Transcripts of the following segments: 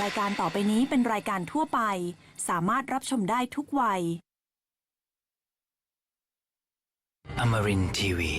รายการต่อไปนี้เป็นรายการทั่วไป สามารถรับชมได้ทุกวัย Amarin Tiwi.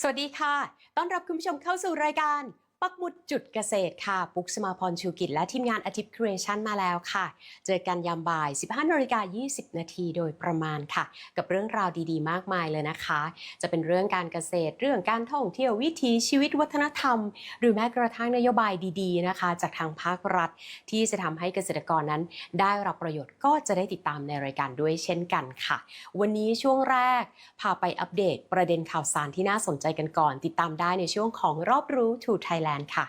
สวัสดีค่ะ ต้อนรับคุณผู้ชมเข้าสู่รายการ ปักหมุดจุดเกษตรค่ะ ปุ๊กสมาพรชูกิจและทีมงานอาทิตย์ครีเอชั่นมาแล้วค่ะ เจอกันยามบ่าย 15นาฬิกา20 นาทีโดยประมาณค่ะ กับเรื่องราวดีๆ มากมายเลยนะคะ จะเป็นเรื่องการเกษตร เรื่องการท่องเที่ยววิถีชีวิตวัฒนธรรม หรือแม้กระทั่งนโยบายดีๆนะคะ จากทางภาครัฐ ที่จะทำให้เกษตรกรนั้น ได้รับประโยชน์ก็จะได้ติดตามในรายการด้วยเช่นกันค่ะ วันนี้ช่วงแรกพาไปอัปเดตประเด็นข่าวสารที่น่าสนใจกันก่อน ติดตามได้ในช่วงของรอบรู้ทูเทล to Thailand ค่ะ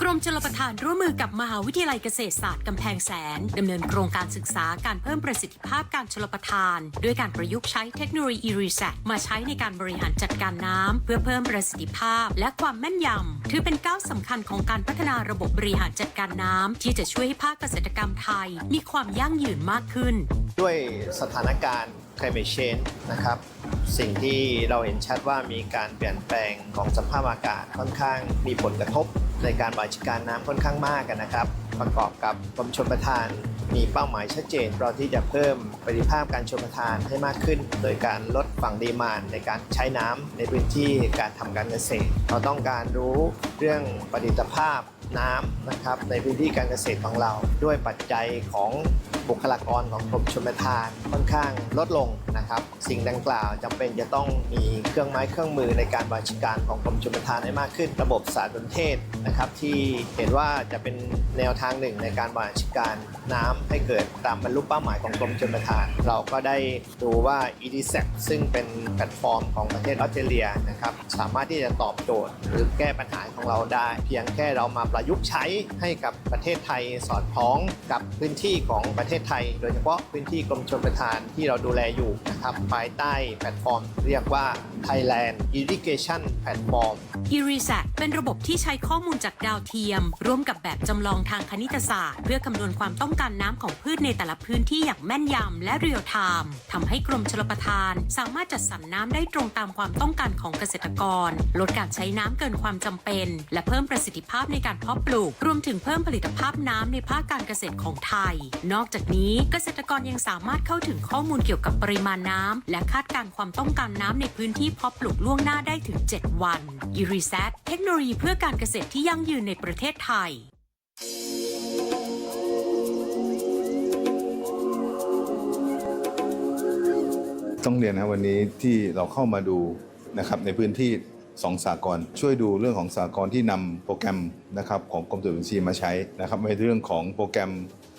กรมชลประทานร่วมมือกับมหาวิทยาลัยเกษตรศาสตร์กำแพงแสนดำเนินโครงการศึกษาการเพิ่มประสิทธิภาพการชลประทาน ด้วยการประยุกต์ใช้เทคโนโลยีรีเซตมาใช้ในการบริหารจัดการน้ำเพื่อเพิ่มประสิทธิภาพ และความแม่นยำถือเป็นก้าวสำคัญของการพัฒนาระบบบริหารจัดการน้ำที่จะช่วยให้ภาคเกษตรกรรมไทย มีความยั่งยืนมากขึ้น ด้วยสถานการณ์ climate change นะครับ สิ่งที่เราเห็นชัดว่ามีการเปลี่ยนแปลงของสภาพอากาศค่อนข้างมีผลกระทบ ในการบริหารการน้ำค่อนข้างมากกันนะครับ ประกอบกับกรมชลประทานมีเป้าหมายชัดเจนเราที่จะเพิ่มประสิทธิภาพการชลประทานให้มากขึ้น โดยการลดฝั่งดีมานในการใช้น้ำในพื้นที่การทำการเกษตร เราต้องการรู้เรื่องประสิทธิภาพ น้ำนะครับในพื้นที่การเกษตรของเรา ด้วยปัจจัยของบุคลากรของกรมชลประทานค่อนข้างลดลงนะครับ สิ่งดังกล่าวจำเป็นจะต้องมีเครื่องไม้เครื่องมือในการบริการของกรมชลประทานให้มากขึ้น ระบบสารสนเทศนะครับที่เห็นว่าจะเป็น แนวทางหนึ่งในการบริหารการน้ำให้เกิดตามบรรลุเป้าหมายของกรมชลประทาน เราก็ได้ดูว่า EDSAC ซึ่งเป็นแพลตฟอร์มของประเทศออสเตรเลียนะครับสามารถที่จะตอบโจทย์ หรือแก้ปัญหาของเราได้ เพียงแค่เรามาประยุกต์ใช้ให้กับประเทศไทยสอดคล้องกับพื้นที่ของประเทศไทย โดยเฉพาะพื้นที่กรมชลประทานที่เราดูแลอยู่นะครับภายใต้แพลตฟอร์ม เรียกว่า Thailand Irrigation Platform e r i s a t เป็นระบบที่ใช้ข้อมูลจากดาวเทียม ร่วมกับแบบจำลองทางคณิตศาสตร์ เพื่อคำนวณความต้องการน้ำของพืชในแต่ละพื้นที่อย่างแม่นยำและเรียลไทม์ทำให้กรมชลประทาน สามารถจัดสรรน้ำได้ตรงตามความต้องการของเกษตรกร ลดการใช้น้ำเกินความจำเป็น และเพิ่มประสิทธิภาพในการเพาะปลูก รวมถึงเพิ่มผลิตภาพน้ำในภาคการเกษตรของไทย นอกจากนี้เกษตรกรยังสามารถเข้าถึงข้อมูลเกี่ยวกับปริมาณน้ำและคาดการณ์ความต้องการน้ำในพื้นที่เพาะปลูกล่วงหน้าได้ถึง 7 วัน e r i s a t เทคโนโลยีเพื่อการเกษตรที่ยั่งยืนในประเทศไทย ต้องเรียนนะวันนี้ที่เราเข้ามาดูนะครับในพื้นที่สองสากลช่วยดูเรื่องของสากลที่นำโปรแกรมนะครับของกรมตรวจบัญชีมาใช้นะครับในเรื่องของโปรแกรม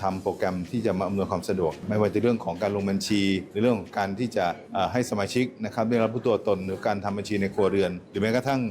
ทำโปรแกรมที่จะมาอำนวยความสะดวก ไม่ว่าจะเรื่องของการลงบัญชี หรือเรื่องของการที่จะให้สมาชิกนะครับได้รับรู้ตัวตนหรือการทำบัญชีในครัวเรือน หรือแม้กระทั่ง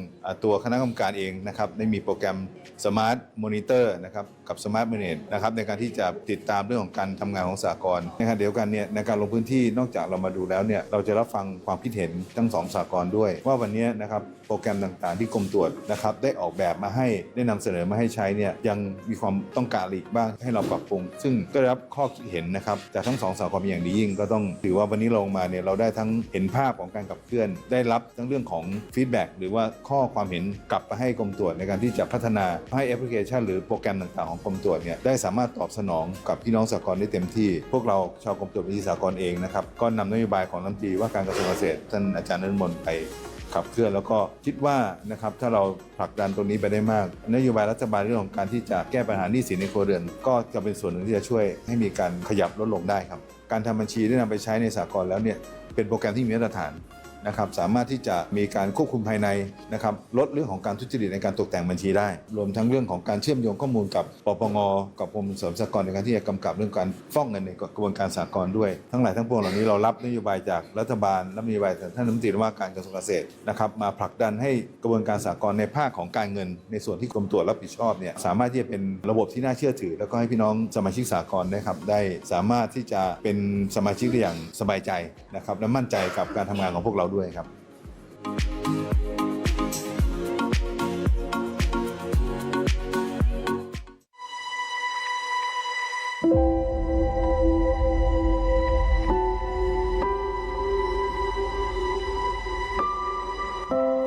ตัวคณะกรรมการเองนะครับได้มีโปรแกรม Smart Monitor นะครับกับ Smart Manage นะครับในการที่จะติดตามเรื่องของการทำงานของสากลในขณะเดียวกันเนี่ยในการลงพื้นที่นอกจากเรามาดูแล้วเนี่ยเราจะรับฟังความคิดเห็นทั้งสองสากลด้วย ว่าวันนี้นะครับโปรแกรมต่างๆ ที่กรมตรวจนะครับได้ออกแบบมาให้ได้นำเสนอมาให้ใช้เนี่ยยังมีความต้องการอีกบ้างให้เราปรับปรุงซึ่งก็ได้รับข้อคิดเห็นนะครับจากทั้งสองสากลเป็นอย่างดียิ่ง ก็ต้องถือว่าวันนี้ลงมาเนี่ยเราได้ทั้งเห็นภาพของการขับเคลื่อน ได้รับทั้งเรื่องของฟีดแบ็กหรือว่าข้อความเห็นกลับไปให้กรมตรวจในการที่จะพัฒนาให้แอปพลิเคชัน หรือโปรแกรมต่างๆของกรมตรวจเนี่ยได้สามารถตอบสนองกับพี่น้องสากลได้เต็มที่ พวกเราชาวกรมตรวจบัญชีสากลเองนะครับก็นำนโยบายของรัฐมนตรีว่าการกระทรวงเกษตรท่านอาจารย์นฤมลไป ขับเคลื่อนแล้วก็คิดว่านะครับถ้าเราผลักดันตรงนี้ไปได้มาก นโยบายรัฐบาลเรื่องของการที่จะแก้ปัญหาหนี้สินในครัวเรือนก็จะเป็นส่วนหนึ่งที่จะช่วยให้มีการขยับลดลงได้ครับ การทำบัญชีได้นำไปใช้ในสากลแล้วเนี่ยเป็นโปรแกรมที่มีมาตรฐาน นะครับสามารถที่จะมีการควบคุมภายในนะครับลดเรื่องของการทุจริตในการตกแต่งบัญชีได้ รวมทั้งเรื่องของการเชื่อมโยงข้อมูลกับปปงกับกรมส่งเสริมสหกรณ์ในการที่จะกำกับเรื่องการฟ้องเงินในกระบวนการสหกรณ์ด้วย ทั้งหลายทั้งปวงเหล่านี้เรารับนโยบายจากรัฐบาลและนโยบายจากท่านรัฐมนตรีว่าการกระทรวงเกษตรนะครับมาผลักดันให้กระบวนการสหกรณ์ในภาคของการเงิน ในส่วนที่กรมตรวจรับผิดชอบเนี่ยสามารถที่จะเป็นระบบที่น่าเชื่อถือ แล้วก็ให้พี่น้องสมาชิกสหกรณ์นะครับได้สามารถที่จะเป็นสมาชิกได้อย่างสบายใจนะครับและมั่นใจกับการทำงานของพวกเราด้วยครับ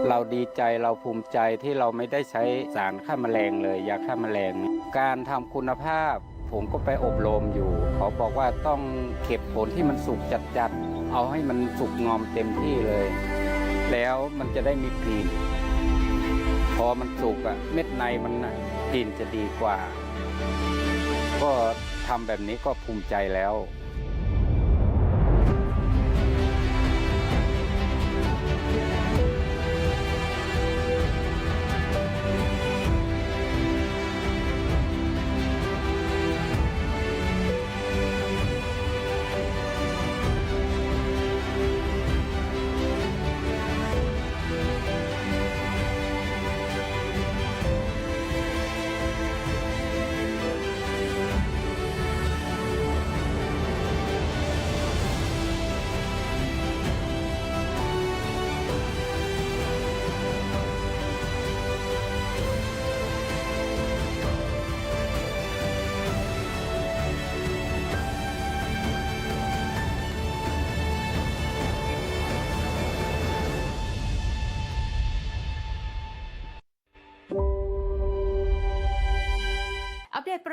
เราดีใจเราภูมิใจที่เราไม่ได้ใช้สารฆ่ามาแมลงเลยยาฆ่ามาแมลง การทำคุณภาพ ผมก็ไปอบรมอยู่ เขาบอกว่าต้องเก็บผลที่มันสุกจัดๆ เอาให้มันสุกงอมเต็มที่เลย แล้วมันจะได้มีกลิ่นพอมันสุกอะเม็ดในมันกลิ่นจะดีกว่า ก็ทำแบบนี้ก็ภูมิใจแล้ว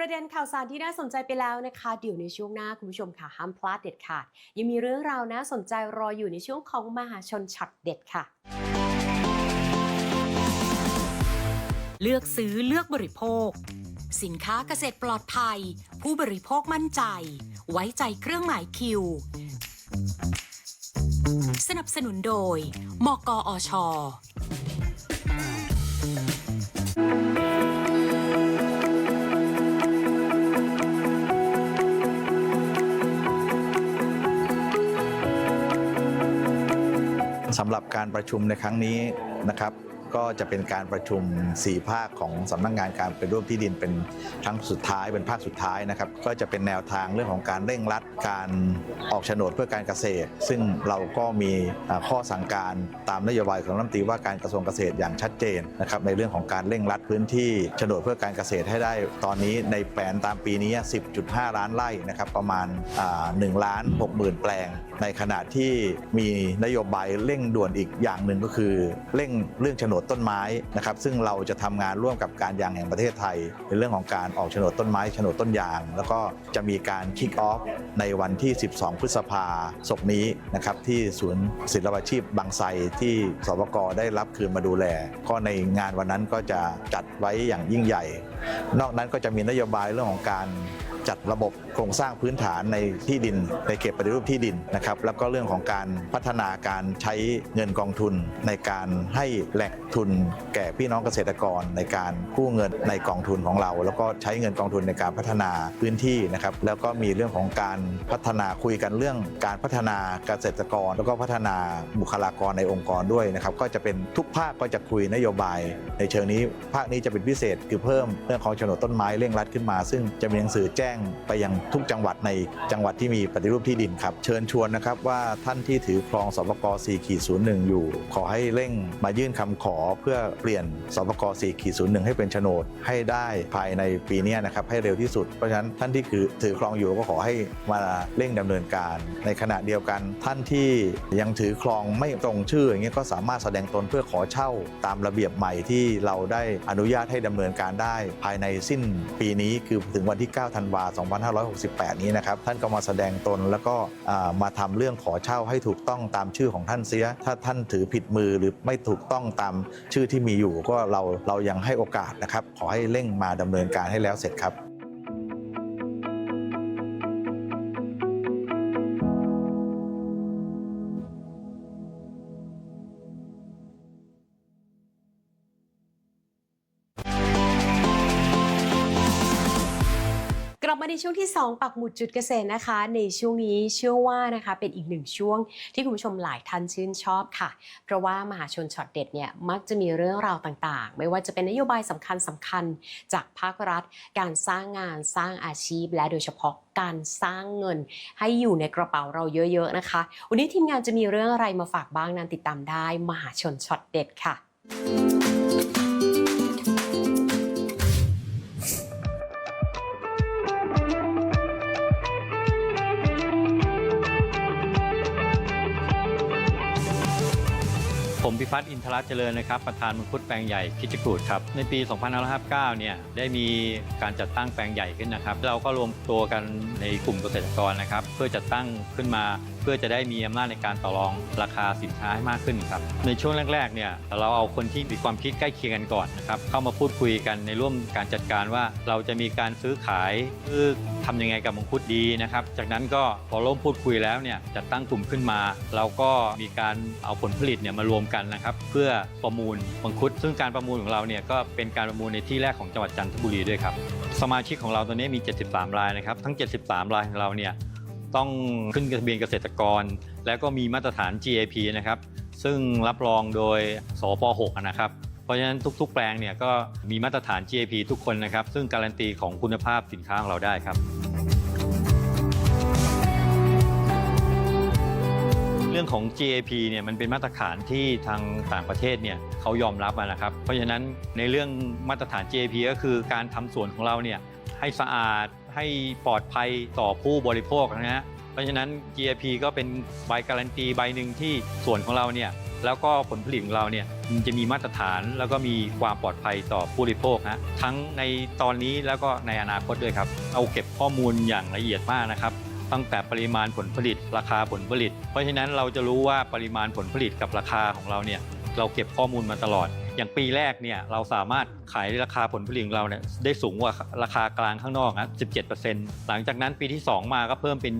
ประเด็นข่าวสารที่น่าสนใจไปแล้วนะคะ เดี๋ยวในช่วงหน้าคุณผู้ชมค่ะห้ามพลาดเด็ดขาด ยังมีเรื่องราวน่าสนใจรออยู่ในช่วงของมหาชนช็อตเด็ดค่ะ เลือกซื้อเลือกบริโภค สินค้าเกษตรปลอดภัย ผู้บริโภคมั่นใจ ไว้ใจเครื่องหมายคิว สนับสนุนโดย มกอช สำหรับการประชุมในครั้งนี้นะครับ ก็จะเป็นการประชุม 4 ภาคของสำนักงงานการเป็นรูปที่ดินเป็นครั้งสุดท้ายเป็นภาคสุดท้ายนะครับ ก็จะเป็นแนวทางเรื่องของการเร่งรัดการออกโฉนดเพื่อการเกษตร ซึ่งเราก็มีข้อสั่งการตามนโยบายของรัฐมนตรีว่าการกระทรวงเกษตรอย่างชัดเจนนะครับในเรื่องของการเร่งรัดพื้นที่โฉนดเพื่อการเกษตรให้ได้ตอนนี้ในแผนตามปีนี้ 10.5 ล้านไร่นะครับประมาณ1ล้าน6หมื่นแปลง ในขณะที่มีนโยบายเร่งด่วนอีกอย่างหนึ่งก็คือเร่งเรื่องโฉนดต้นไม้นะครับซึ่งเราจะทำงานร่วมกับการยางแห่งประเทศไทย ในเรื่องของการออกโฉนดต้นไม้โฉนดต้นยาง แล้วก็จะมีการคิกออฟในวันที่ 12 พฤษภาศกนี้นะครับที่ศูนย์ศิลปาชีพบางไทรที่สปกได้รับคืนมาดูแล ก็ในงานวันนั้นก็จะจัดไว้อย่างยิ่งใหญ่ นอกนั้นก็จะมีนโยบายเรื่องของการ จัดระบบโครงสร้างพื้นฐานในที่ดิน ในเขตปฏิรูปที่ดินนะครับแล้วก็เรื่องของการพัฒนาการใช้เงินกองทุน ในการให้แหล่งทุนแก่พี่น้องเกษตรกรในการกู้เงินในกองทุนของเรา แล้วก็ใช้เงินกองทุนในการพัฒนาพื้นที่นะครับแล้วก็มีเรื่องของการพัฒนาคุยกันเรื่องการพัฒนาเกษตรกร แล้วก็พัฒนาบุคลากรในองค์กรด้วยนะครับก็จะเป็นทุกภาคก็จะคุยนโยบาย ในเชิงนี้ภาคนี้จะเป็นพิเศษคือเพิ่มเรื่องของโฉนดต้นไม้เร่งรัดขึ้นมา ซึ่งจะมีหนังสือแจ้งไปยังทุกจังหวัดในจังหวัดที่มีปฏิรูปที่ดินครับ เชิญชวนนะครับว่าท่านที่ถือครองสปก4ขีด01 อยู่ ขอให้เร่งมายื่นคำขอเพื่อเปลี่ยนสปก4ขีด01 ให้เป็นโฉนดให้ได้ภายในปีนี้นะครับให้เร็วที่สุด เพราะฉะนั้นท่านที่คือถือครองอยู่ก็ขอให้มาเร่งดำเนินการ ในขณะเดียวกัน ท่านที่ยังถือครองไม่ตรงชื่ออย่างเงี้ยก็สามารถแสดงตนเพื่อขอเช่าตามระเบียบใหม่ที่เราได้อนุญาตให้ดำเนินการได้ ภายในสิ้นปีนี้คือถึงวันที่ 9 ธันวาา 2568 นี้นะครับ ท่านก็มาแสดงตนแล้วก็มาทำเรื่องขอเช่าให้ถูกต้องตามชื่อของท่านเสีย ถ้าท่านถือผิดมือหรือไม่ถูกต้องตามชื่อที่มีอยู่ ก็เราเรายังให้โอกาสนะครับ ขอให้เร่งมาดำเนินการให้แล้วเสร็จครับ มาในช่วงที่ 2 ปักหมุดจุดเกษตรนะคะ ในช่วงนี้เชื่อว่านะคะเป็นอีกหนึ่งช่วงที่คุณผู้ชมหลายท่านชื่นชอบค่ะ เพราะว่ามหาชนช็อตเด็ดเนี่ยมักจะมีเรื่องราวต่างๆ ไม่ว่าจะเป็นนโยบายสำคัญสำคัญๆจากภาครัฐ การสร้างงานสร้างอาชีพ และโดยเฉพาะการสร้างเงินให้อยู่ในกระเป๋าเราเยอะๆนะคะ วันนี้ทีมงานจะมีเรื่องอะไรมาฝากบ้างนั้นติดตามได้มหาชนช็อตเด็ดค่ะ ผมพิพัฒน์อินทรเจริญนะครับ ประธานมังคุดแปลงใหญ่คิดจกูดครับ ในปี 2559 เนี่ยได้มีการจัดตั้งแปลงใหญ่ขึ้นนะครับ เราก็รวมตัวกันในกลุ่มเกษตรกรนะครับ เพื่อจัดตั้งขึ้นมา เพื่อจะได้มีอำนาจในการต่อรองราคาสินค้าให้มากขึ้นครับในช่วงแรกๆเนี่ยเราเอาคนที่มีความคิดใกล้เคียงกันก่อนนะครับเข้ามาพูดคุยกันในร่วมการจัดการว่าเราจะมีการซื้อขายเพื่อทำยังไงกับมังคุดดีนะครับจากนั้นก็พอร่วมพูดคุยแล้วเนี่ยจัดตั้งกลุ่มขึ้นมา เราก็มีการเอาผลผลิตเนี่ยมารวมกันนะครับเพื่อประมูลมังคุด ซึ่งการประมูลของเราเนี่ยก็เป็นการประมูลในที่แรกของจังหวัดจันทบุรีด้วยครับสมาชิกของเราตอนนี้มี 73 รายนะครับ ทั้ง 73 รายของเราเนี่ย ต้องขึ้นทะเบียนเกษตรกร แล้วก็มีมาตรฐาน GAP นะครับ ซึ่งรับรองโดยสป6นะครับ เพราะฉะนั้นทุก ๆ แปลงเนี่ยก็มีมาตรฐาน GAP ทุกคนนะครับ ซึ่งการันตีของคุณภาพสินค้าของเราได้ครับ เรื่องของ GAP เนี่ยมันเป็นมาตรฐานที่ทางต่างประเทศเนี่ยเขายอมรับนะครับ เพราะฉะนั้นในเรื่องมาตรฐาน GAP ก็คือการทำสวนของเราเนี่ยให้สะอาด ให้ปลอดภัยต่อผู้บริโภคนะฮะเพราะฉะนั้น GAP ก็เป็นใบการันตีใบหนึ่งที่ส่วนของเราเนี่ยแล้วก็ผลผลิตของเราเนี่ยมันจะมีมาตรฐานแล้วก็มีความปลอดภัยต่อผู้บริโภคนะทั้งในตอนนี้แล้วก็ในอนาคตด้วยครับ เอาเก็บข้อมูลอย่างละเอียดมากนะครับตั้งแต่ปริมาณผลผลิตราคาผลผลิต เพราะฉะนั้นเราจะรู้ว่าปริมาณผลผลิตกับราคาของเราเนี่ยเราเก็บข้อมูลมาตลอด อย่างปีแรกเนี่ยเราสามารถขายราคาผลผลิตของเราเนี่ยได้สูงกว่าราคากลางข้างนอกนะ17%หลังจากนั้นปีที่ 2 มาก็เพิ่มเป็น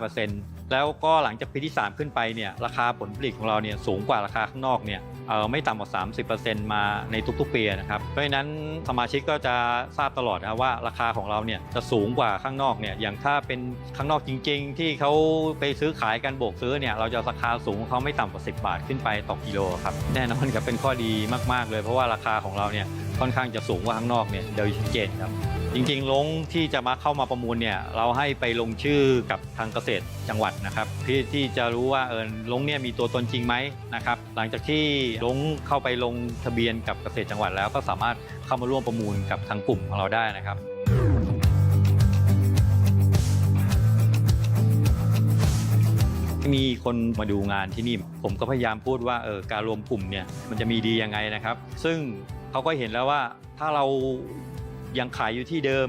25%แล้วก็หลังจากปีที่ 3 ขึ้นไปเนี่ยราคาผลผลิตของเราเนี่ยสูงกว่าราคาข้างนอกเนี่ยเออไม่ต่ำกว่า 30%มาในทุกๆปีนะครับ เพราะฉะนั้นสมาชิกก็จะทราบตลอดนะว่าราคาของเราเนี่ยจะสูงกว่าข้างนอกเนี่ยอย่างถ้าเป็นข้างนอกจริง ๆ ที่เขาไปซื้อขายกันโบกซื้อเนี่ยเราจะราคาสูงของเขาไม่ต่ำกว่า 10 บาทขึ้นไปต่อกิโลครับแน่นอนครับเป็นข้อดีมากๆ เลย เพราะว่าราคาของเราเนี่ยค่อนข้างจะสูงกว่าข้างนอกเนี่ยเดยชัดเจนครับ จริงๆลงที่จะมาเข้ามาประมูลเนี่ยเราให้ไปลงชื่อกับทางเกษตรจังหวัดนะครับเพื่อที่จะรู้ว่าเออลงเนี่ยมีตัวตนจริงไหมนะครับหลังจากที่ลงเข้าไปลงทะเบียนกับเกษตรจังหวัดแล้วก็สามารถเข้ามาร่วมประมูลกับทางกลุ่มของเราได้นะครับ มีคนมาดูงานที่นี่ ผมก็พยายามพูดว่าเออการรวมกลุ่มเนี่ยมันจะมีดียังไงนะครับ ซึ่งเขาก็เห็นแล้วว่าถ้าเรายังขายอยู่ที่เดิม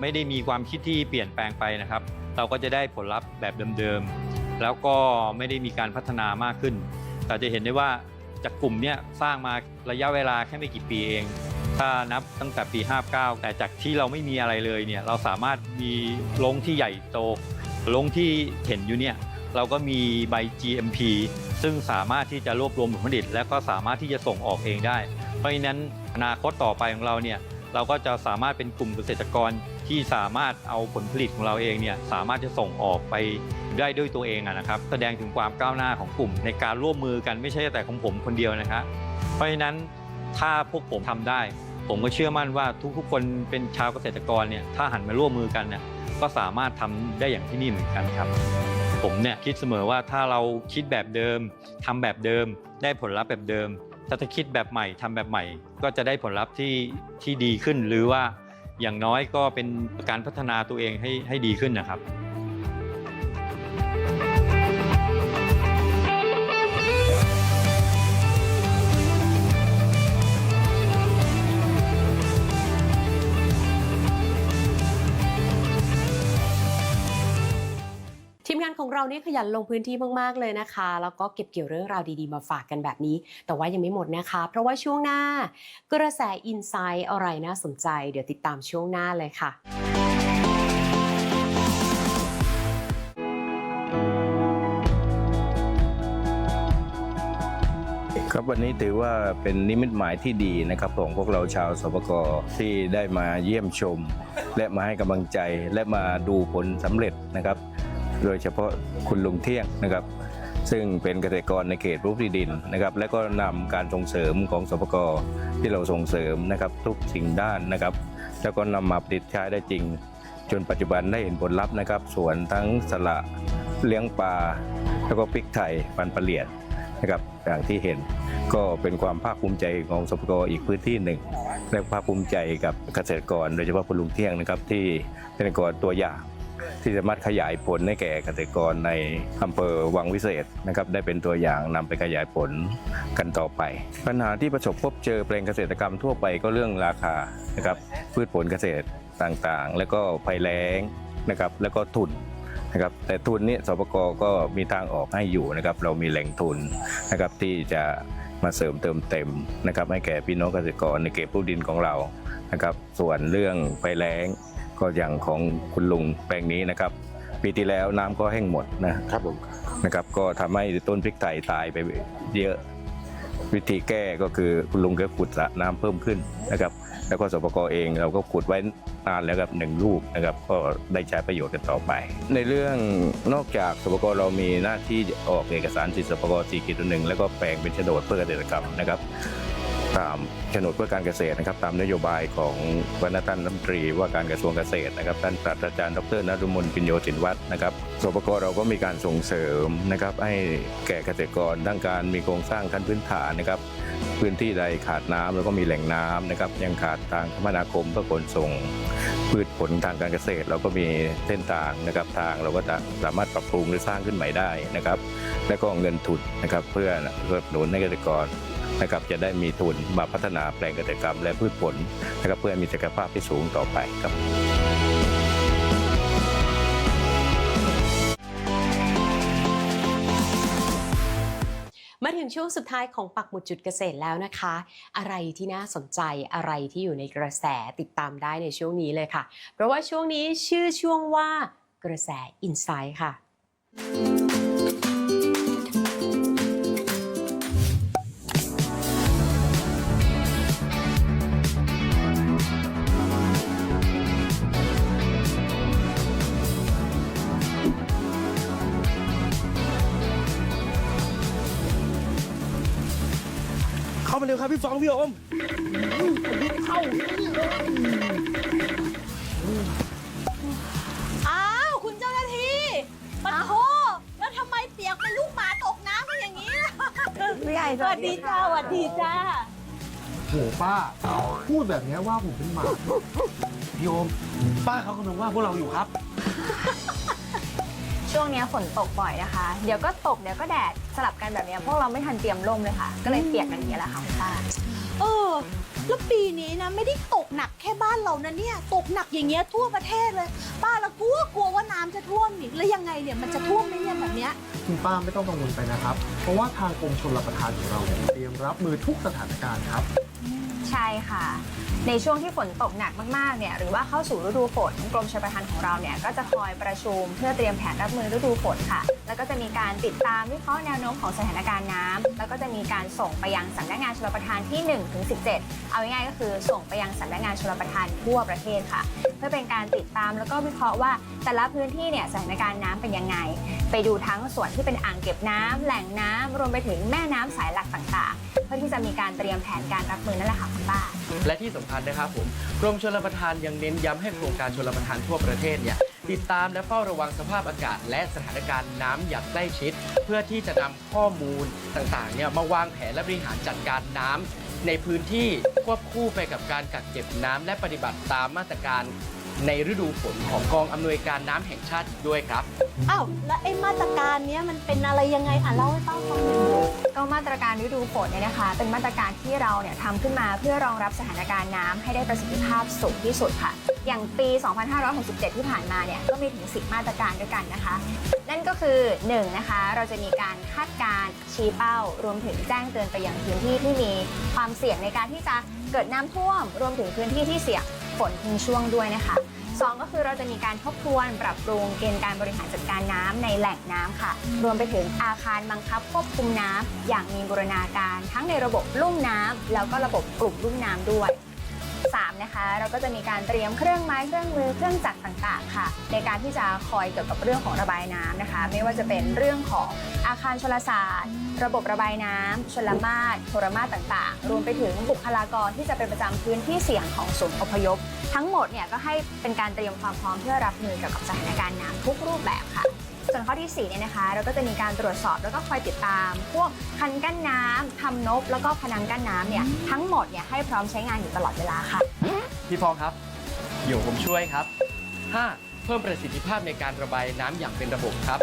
ไม่ได้มีความคิดที่เปลี่ยนแปลงไปนะครับ เราก็จะได้ผลลัพธ์แบบเดิมๆแล้วก็ไม่ได้มีการพัฒนามากขึ้น แต่จะเห็นได้ว่าจากกลุ่มเนี้ยสร้างมาระยะเวลาแค่ไม่กี่ปีเอง ถ้านับตั้งแต่ปี 59 แต่จากที่เราไม่มีอะไรเลยเนี่ยเราสามารถมีลงที่ใหญ่โตลงที่เห็นอยู่เนี่ย เราก็มีใบ GMP ซึ่งสามารถที่จะรวบรวมผลผลิต และก็สามารถที่จะส่งออกเองได้ เพราะฉะนั้นอนาคตต่อไปของเราเนี่ยเราก็จะสามารถเป็นกลุ่มเกษตรกรที่สามารถเอาผลผลิตของเราเองเนี่ยสามารถจะส่งออกไปได้ด้วยตัวเองนะครับ แสดงถึงความก้าวหน้าของกลุ่ม ในการร่วมมือกันไม่ใช่แต่ของผมคนเดียวนะครับเพราะฉะนั้นถ้าพวกผมทำได้ ผมก็เชื่อมั่นว่าทุกๆคนเป็นชาวเกษตรกรเนี่ยถ้าหันมาร่วมมือกันเนี่ยก็สามารถทำได้อย่างที่นี่เหมือนกันครับ ผมเนี่ยคิดเสมอว่าถ้าเราคิดแบบเดิมทำแบบเดิม ได้ผลลัพธ์แบบเดิม ถ้าจะคิดแบบใหม่ทำแบบใหม่ ก็จะได้ผลลัพธ์ที่ที่ดีขึ้น หรือว่าอย่างน้อยก็เป็นการพัฒนาตัวเองให้ให้ดีขึ้นนะครับ เราเนี่ยขยันลงพื้นที่มากๆเลยนะคะ แล้วก็เก็บเกี่ยวเรื่องราวดีๆมาฝากกันแบบนี้ แต่ว่ายังไม่หมดนะคะ เพราะว่าช่วงหน้ากระแสอินไซต์อะไรน่าสนใจ เดี๋ยวติดตามช่วงหน้าเลยค่ะครับวันนี้ถือว่าเป็นนิมิตหมายที่ดีนะครับของพวกเราชาวสปกที่ได้มาเยี่ยมชม และมาให้กำลังใจและมาดูผลสำเร็จนะครับ โดยเฉพาะคุณลุงเที่ยงนะครับ ซึ่งเป็นเกษตรกรในเขตรูปที่ดินนะครับ และก็นำการส่งเสริมของสปกที่เราส่งเสริมนะครับ ทุกสิ่งด้านนะครับ แล้วก็นำมาผลิตใช้ได้จริง จนปัจจุบันได้เห็นผลลัพธ์นะครับสวนทั้งสละเลี้ยงปลาแล้วก็พริกไทยปันปลาเหลียดนะครับอย่างที่เห็นก็เป็นความภาคภูมิใจของสปกอีกพื้นที่หนึ่ง และภาคภูมิใจกับเกษตรกร โดยเฉพาะคุณลุงเที่ยงนะครับที่เป็นเกษตรกรตัวอย่าง ที่สามารถขยายผลให้แก่เกษตรกรในอำเภอวังวิเศษนะครับได้เป็นตัวอย่างนำไปขยายผลกันต่อไป ปัญหาที่ประสบพบเจอแปลงเกษตรกรรมทั่วไปก็เรื่องราคานะครับพืชผลเกษตรต่างๆ แล้วก็ภัยแล้งนะครับแล้วก็ทุนนะครับแต่ทุนนี้สปกก็มีทางออกให้อยู่นะครับเรามีแหล่งทุนนะครับที่จะมาเสริมเติมเต็มนะครับให้แก่พี่น้องเกษตรกรในเก็บผู้ดินของเรานะครับส่วนเรื่องภัยแล้ง ก็อย่างของคุณลุงแปลงนี้นะครับ ปีที่แล้วน้ำก็แห้งหมดนะครับผมนะครับ ก็ทำให้ต้นพริกไทยตายไปเยอะ วิธีแก้ก็คือคุณลุงก็ขุดสระน้ำเพิ่มขึ้นนะครับ แล้วก็สปกเองเราก็ขุดไว้นานแล้วครับหนึ่งลูกนะครับ ก็ได้ใช้ประโยชน์กันต่อไป ในเรื่องนอกจากสปกเรามีหน้าที่ออกเอกสารสิทธิสปก4กิจหนึ่งแล้วก็แปลงเป็นโฉนดเพื่อเกษตรกรรมนะครับ ตามโฉนดเพื่อการเกษตรนะครับ ตามนโยบายของวรรณท่านรัฐมนตรีว่าการกระทรวงเกษตรนะครับท่านศาสตราจารย์ดรนรุมนปิญโยสินวัฒน์นะครับสปกเราก็มีการส่งเสริมนะครับ ให้แก่เกษตรกรด้านการมีโครงสร้างขั้นพื้นฐานนะครับ พื้นที่ใดขาดน้ำแล้วก็มีแหล่งน้ำนะครับ ยังขาดทางคมนาคมเพื่อขนส่งพืชผลทางการเกษตร เราก็มีเส้นทางนะครับทางเราก็จะสามารถปรับปรุงหรือสร้างขึ้นใหม่ได้นะครับ และก็เงินทุนนะครับ เพื่อสนับสนุนให้เกษตรกร นะครับจะได้มีทุนมาพัฒนาแปลงเกษตรกรรมและพืชผลนะครับเพื่อมีศักยภาพที่สูงต่อไปครับมาถึงช่วงสุดท้ายของปักหมุดจุดเกษตรแล้วนะคะ อะไรที่น่าสนใจอะไรที่อยู่ในกระแสติดตามได้ในช่วงนี้เลยค่ะ เพราะว่าช่วงนี้ชื่อช่วงว่ากระแสอินไซด์ค่ะามาเร็วครับพี่ฟองพี่โอมอ้าวคุณเจ้าหน้าที่ปะโทแล้วทำไมเปียกเป็นลูกหมาตกน้ำกันอย่างนี้ล่ะผู้ใหญ่สวัสดีจ้าสวัสดีจ้าโหป้า พูดแบบนี้ว่าผมเป็นหมาพี่โอมป้าเขากำลังว่าพวกเราอยู่ครับ ช่วงเนี้ยฝนตกบ่อยนะคะ เดี๋ยวก็ตกเดี๋ยวก็แดดสลับกันแบบเนี้ยพวกเราไม่ทันเตรียมร่มเลยค่ะ ก็เลยเปียกกันอย่างนี้ยแหละค่ะคุณป้า เออ แล้วปีนี้นะไม่ได้ตกหนักแค่บ้านเรานะเนี่ย ตกหนักอย่างเงี้ยทั่วประเทศเลย ป้าละกลัวกลัวว่าน้ำจะท่วมอีกแล้วยังไงเนี่ยมันจะท่วมไหมเนี่ยแบบเนี้ย คุณป้าไม่ต้องกังวลไปนะครับ เพราะว่าทางกรมชลประทานของเราเนี่ยเตรียมรับมือทุกสถานการณ์ครับ ใช่ค่ะ ในช่วงที่ฝนตกหนักมากๆเนี่ยหรือว่าเข้าสู่ฤดูฝนกรมชลประทานของเราเนี่ยก็จะคอยประชุมเพื่อเตรียมแผนรับมือฤดูฝนค่ะ แล้วก็จะมีการติดตามวิเคราะห์แนวโน้มของสถานการณ์น้ำแล้วก็จะมีการส่งไปยังสำนักงานชลประทานที่ 1 ถึง 17 เอาง่ายๆก็คือส่งไปยังสำนักงานชลประทานทั่วประเทศค่ะ เพื่อเป็นการติดตามแล้วก็วิเคราะห์ว่าแต่ละพื้นที่เนี่ยสถานการณ์น้ำเป็นยังไง ไปดูทั้งส่วนที่เป็นอ่างเก็บน้ำแหล่งน้ำรวมไปถึงแม่น้ำสายหลักต่างๆ เพื่อที่จะมีการเตรียมแผนการรับมือนั่นแหละค่ะคุณป้า และที่สำคัญนะครับผมกรมชลประทานยังเน้นย้ำให้โครงการชลประทานทั่วประเทศเนี่ยติดตามและเฝ้าระวังสภาพอากาศ และสถานการณ์น้ำอย่างใกล้ชิด เพื่อที่จะนำข้อมูลต่างๆเนี่ยมาวางแผนและบริหารจัดการน้ำในพื้นที่ควบคู่ไปกับการกักเก็บน้ำและปฏิบัติตามมาตรการ ในฤดูฝนของกองอำนวยการน้ำแห่งชาติอีกด้วยครับ อ้าวแล้วไอ้มาตรการเนี้ยมันเป็นอะไรยังไงอะเล่าให้ป้าฟังหน่อยก็มาตรการฤดูฝนเนี่ยนะคะ เป็นมาตรการที่เราเนี่ยทำขึ้นมาเพื่อรองรับสถานการณ์น้ำให้ได้ประสิทธิภาพสูงที่สุดค่ะ อย่างปี 2567 ที่ผ่านมาเนี่ยก็มีถึง 10 มาตรการด้วยกันนะคะ นั่นก็คือ 1 นะคะ เราจะมีการคาดการณ์ชี้เป้า รวมถึงแจ้งเตือนไปยังพื้นที่ที่มีความเสี่ยงในการที่จะเกิดน้ำท่วม รวมถึงพื้นที่ที่เสี่ยง ฝนทิ้งช่วงด้วยนะคะสองก็คือเราจะมีการทบทวนปรับปรุงเกณฑ์การบริหารจัดการน้ำในแหล่งน้ำค่ะ รวมไปถึงอาคารบังคับควบคุมน้ำอย่างมีบูรณาการทั้งในระบบลุ่มน้ำแล้วก็ระบบกลุ่มลุ่มน้ำด้วย 3นะคะเราก็จะมีการเตรียมเครื่องไม้เครื่องมือเครื่องจักรต่างๆ ค่ะ ในการที่จะคอยเกี่ยวกับเรื่องของระบายน้ำนะคะ ไม่ว่าจะเป็นเรื่องของอาคารชลศาสตร์ ระบบระบายน้ำชลมาศโทรมาศต่างๆ รวมไปถึงบุคลากรที่จะเป็นประจำพื้นที่เสี่ยงของศูนย์อพยพ ทั้งหมดเนี่ยก็ให้เป็นการเตรียมความพร้อมเพื่อรับมือเกี่ยวกับสถานการณ์น้ำทุกรูปแบบค่ะ ส่วนข้อที่4เนี่ยนะคะ เราก็จะมีการตรวจสอบแล้วก็คอยติดตาม พวกคันกั้นน้ำทำนบ แล้วก็พนังกั้นน้ำเนี่ยทั้งหมดเนี่ยให้พร้อมใช้งานอยู่ตลอดเวลาค่ะ พี่ฟองครับ เดี๋ยวผมช่วยครับ 5. เพิ่มประสิทธิภาพในการระบายน้ำอย่างเป็นระบบครับ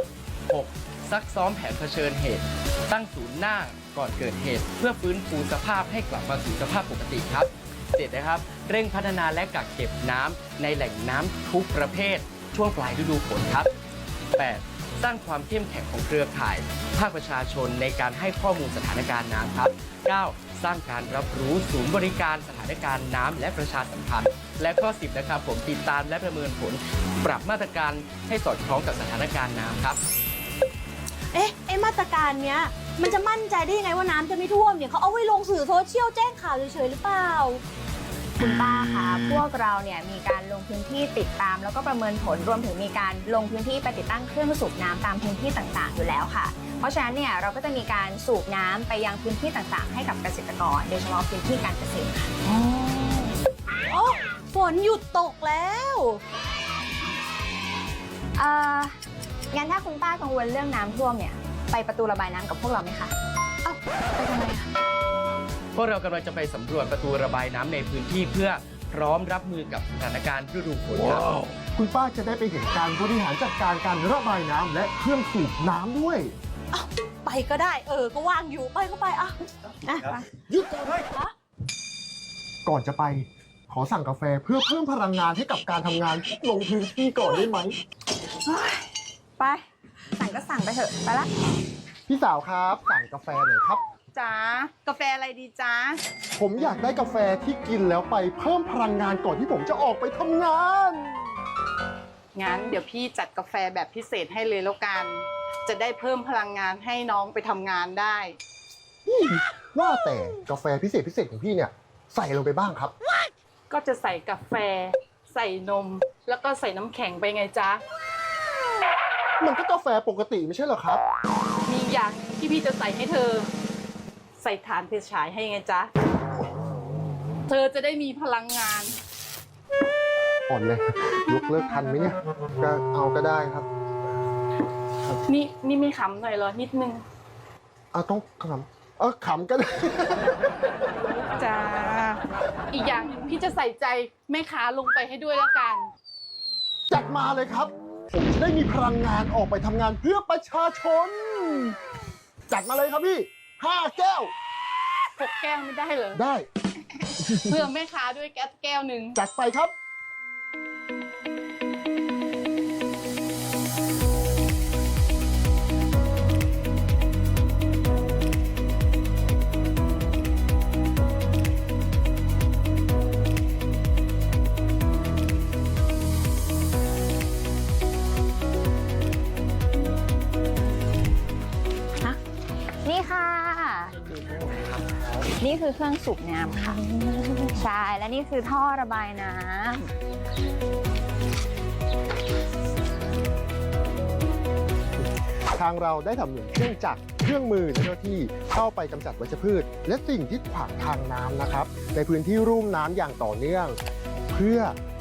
6. ซักซ้อมแผนเผชิญเหตุ ตั้งศูนย์หน้าก่อนเกิดเหตุ เพื่อฟื้นฟูสภาพให้กลับมาสู่สภาพปกติครับ 7. นะครับ เร่งพัฒนาและกักเก็บน้ำในแหล่งน้ำทุกประเภท ช่วงปลายฤดูฝนครับ 8. สร้างความเข้มแข็งของเครือข่าย ภาคประชาชนในการให้ข้อมูลสถานการณ์น้ำครับ 9. สร้างการรับรู้ศูนย์บริการสถานการณ์น้ำและประชาสัมพันธ์ และข้อ 10 นะครับ ผมติดตามและประเมินผล ปรับมาตรการให้สอดคล้องกับสถานการณ์น้ำครับ เอ๊ะไอมาตรการเนี้ย มันจะมั่นใจได้ยังไงว่าน้ำจะไม่ท่วมเนี่ยเขาเอาไว้ลงสื่อโซเชียลแจ้งข่าวเฉยๆหรือเปล่า คุณป้าคะพวกเราเนี่ยมีการลงพื้นที่ติดตาม แล้วก็ประเมินผลรวมถึงมีการลงพื้นที่ไปติดตั้งเครื่องสูบน้ำตามพื้นที่ต่างๆ อยู่แล้วค่ะ เพราะฉะนั้นเนี่ยเราก็จะมีการสูบน้ำไปยังพื้นที่ต่างๆ ให้กับเกษตรกร โดยเฉพาะพื้นที่การเกษตรค่ะโอ้ฝนหยุดตกแล้วเอ่องั้นถ้าคุณป้ากังวลเรื่องน้ำท่วมเนี่ยไปประตูระบายน้ำกับพวกเราไหมคะเอ้าไปทำไมอะ พวกเรากำลังจะไปสำรวจประตูระบายน้ำในพื้นที่เพื่อพร้อมรับมือกับสถานการณ์ฤดูฝนครับคุณป้าจะได้ไปเห็นการบริหารจัดการการระบายน้ำและเครื่องสูบน้ำด้วยไปก็ได้ เออ ก็ว่างอยู่ไปก็ไปอะอะไปหยุดก่อนเลยก่อนจะไป ขอสั่งกาแฟเพื่อเพิ่มพลังงานให้กับการทำงานลงพื้นที่ก่อนได้ไหมไป สั่งก็สั่งไปเถอะ ไปละ พี่สาวครับ สั่งกาแฟหน่อยครับ จ้ากาแฟอะไรดีจ้าผมอยากได้กาแฟที่กินแล้วไปเพิ่มพลังงานก่อนที่ผมจะออกไปทำงาน งั้นเดี๋ยวพี่จัดกาแฟแบบพิเศษให้เลยแล้วกัน จะได้เพิ่มพลังงานให้น้องไปทำงานได้ ว่าแต่กาแฟพิเศษพิเศษของพี่เนี่ย ใส่ลงไปบ้างครับ ก็จะใส่กาแฟ ใส่นม แล้วก็ใส่น้ำแข็งไปไงจ๊ะ มันก็กาแฟปกติไม่ใช่เหรอครับ มีอย่างหนึ่งที่พี่จะใส่ให้เธอ ใส่ฐานเพชฉายให้ไงจ๊ะ เธอจะได้มีพลังงาน อ่อนเลยยกเลิกทันไหมเนี่ยก็เอาก็ได้ครับนี่นี่ไม่ขำหน่อยเหรอ นิดนึงเอาต้องขำเออขำก็ได้ จ้าอีกอย่างหนึ่งพี่จะใส่ใจแม่ค้าลงไปให้ด้วยแล้วกัน จัดมาเลยครับ ผมจะได้มีพลังงานออกไปทำงานเพื่อประชาชน จัดมาเลยครับพี่ ห้าแก้ว หกแก้วไม่ได้เหรอได้ เพื่อแม่ค้าด้วยแก้วแก้วหนึ่งจัดไปครับ นี่คือเครื่องสูบน้ำค่ะใช่และนี่คือท่อระบายน้ำทางเราได้ทำหนุนเครื่องจักรเครื่องมือและเจ้าหน้าที่เข้าไปกำจัดวัชพืช และสิ่งที่ขวางทางน้ำนะครับ ในพื้นที่รุ่มน้ำอย่างต่อเนื่อง เพื่อ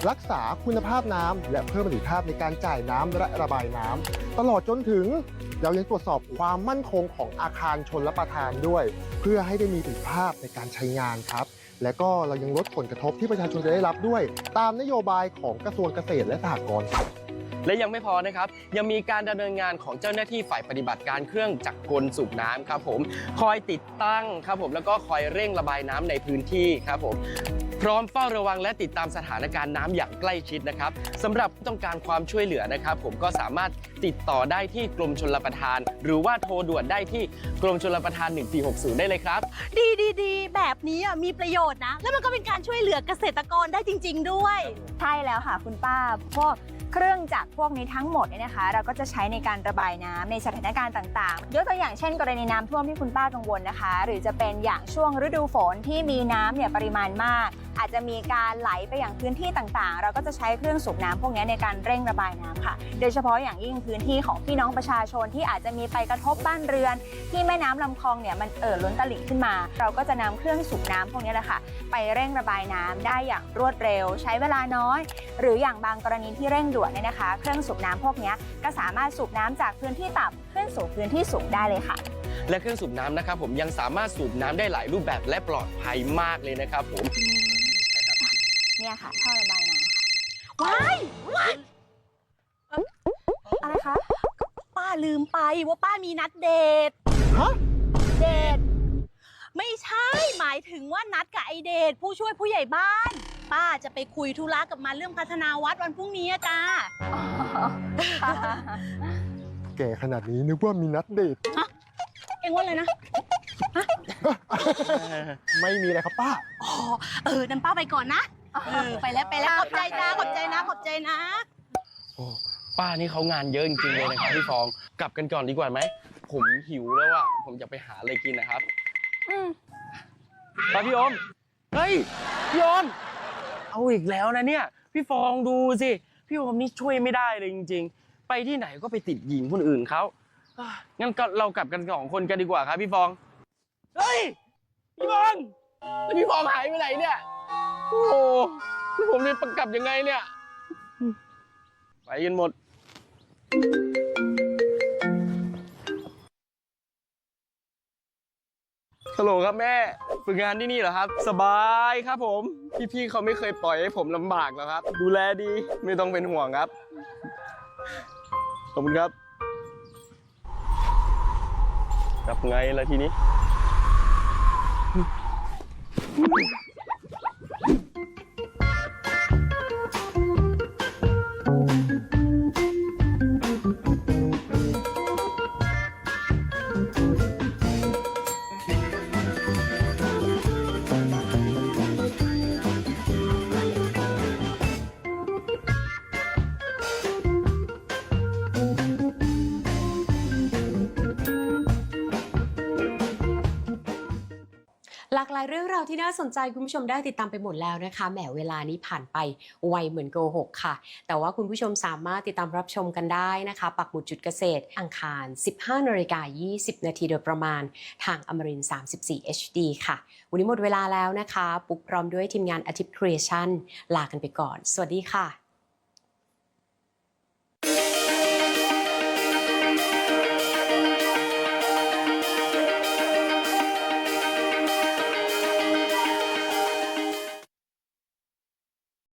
รักษาคุณภาพน้ำและเพิ่มประสิทธิภาพในการจ่ายน้ำและระบายน้ำตลอดจนถึง เรายังตรวจสอบความมั่นคงของอาคารชนรับประทานด้วย เพื่อให้ได้มีประสิทธิภาพในการใช้งานครับ และก็เรายังลดผลกระทบที่ประชาชนจะได้รับด้วย ตามนโยบายของกระทรวงเกษตรและสหกรณ์ครับและยังไม่พอนะครับ ยังมีการดำเนินงานของเจ้าหน้าที่ฝ่ายปฏิบัติการเครื่องจักรกลสูบน้ำครับผม คอยติดตั้งครับผมแล้วก็คอยเร่งระบายน้ำในพื้นที่ครับผม พร้อมเฝ้าระวังและติดตามสถานการณ์น้ำอย่างใกล้ชิดนะครับสำหรับผู้ต้องการความช่วยเหลือนะครับ ผมก็สามารถติดต่อได้ที่กรมชลประทาน หรือว่าโทรด่วนได้ที่กรมชลประทาน 1460 ได้เลยครับ ดีดีดีแบบนี้อะมีประโยชน์นะ แล้วมันก็เป็นการช่วยเหลือเกษตรกรได้จริง ๆ ด้วย ใช่แล้วค่ะคุณป้าพวก เครื่องจักรพวกนี้ทั้งหมดเนี่ยนะคะ เราก็จะใช้ในการระบายน้ำในสถานการณ์ต่างๆ ยกตัวอย่างเช่น กรณีน้ำท่วมที่คุณป้ากังวลนะคะ หรือจะเป็นอย่างช่วงฤดูฝนที่มีน้ำเนี่ยปริมาณมาก อาจจะมีการไหลไปอย่างพื้นที่ต่างๆ เราก็จะใช้เครื่องสูบน้ำพวกนี้ในการเร่งระบายน้ำค่ะ โดยเฉพาะอย่างยิ่งพื้นที่ของพี่น้องประชาชนที่อาจจะมีไปกระทบบ้านเรือน ที่แม่น้ำลำคลองเนี่ยมันเอ่อล้นตลิ่งขึ้นมา เราก็จะนำเครื่องสูบน้ำพวกนี้แหละค่ะ ไปเร่งระบายน้ำได้อย่างรวดเร็ว ใช้เวลาน้อย หรืออย่างบางกรณีที่เร่งด่วนเนี่ยนะคะ เครื่องสูบน้ำพวกนี้ก็สามารถสูบน้ำจากพื้นที่ต่ำขึ้นสู่พื้นที่สูงได้เลยค่ะและเครื่องสูบน้ำนะครับผมยังสามารถสูบน้ำได้หลายรูปแบบและปลอดภัยมากเลยนะครับผมเนี่ยค่ะท่อระบายน้ำค่ะว้ายว้ายอะไรคะป้าลืมไปว่าป้ามีนัดเดทฮะเดทไม่ใช่หมายถึงว่านัดกับไอเดทผู้ช่วยผู้ใหญ่บ้าน ป้าจะไปคุยธุระกับมันเรื่องพัฒนาวัดวันพรุ่งนี้อะจ้า แก่ขนาดนี้นึกว่ามีนัดเดทเอ็งว่าอะไรนะ ไม่มีอะไรครับป้า อ๋อ เออนั้นป้าไปก่อนนะ เออ ไปแล้วไปแล้ว ขอบใจจ้าขอบใจนะ ขอบใจนะ โอ้ป้านี่เขางานเยอะจริงๆเลยนะครับพี่ฟอง กลับกันก่อนดีกว่าไหม ผมหิวแล้วอะผมจะไปหาอะไรกินนะครับ อืม ไปพี่โอม เฮ้ยพี่โอมเอาอีกแล้วนะเนี่ย พี่ฟองดูสิ พี่โอมนี่ช่วยไม่ได้เลยจริง ๆ ไปที่ไหนก็ไปติดหญิงคนอื่นเขาอะงั้นก็เรากลับกันสองคนกันดีกว่าครับพี่ฟอง เฮ้ย พี่ฟองแล้วพี่ฟองหายไปไหนเนี่ย โอ้โหแล้วผมจะกลับยังไงเนี่ย ไปกันหมด ฮัลโหลครับแม่ ฝึกงานที่นี่เหรอครับ สบายครับผม พี่ๆเขาไม่เคยปล่อยให้ผมลำบากหรอกครับ ดูแลดีไม่ต้องเป็นห่วงครับ ขอบคุณครับกลับไงล่ะทีนี้ากหลายเรื่องราวที่น่าสนใจคุณผู้ชมได้ติดตามไปหมดแล้วนะคะ แหมเวลานี้ผ่านไปไวเหมือนโกหกค่ะ แต่ว่าคุณผู้ชมสามารถติดตามรับชมกันได้นะคะ ปักหมุดจุดเกษตร อังคาร 15นาฬิกา20 นาทีโดยประมาณ ทางอมรินทร์34 HD ค่ะ วันนี้หมดเวลาแล้วนะคะ ปุกพร้อมด้วยทีมงานอาทิตย์ครีเอชั่นลากันไปก่อน สวัสดีค่ะ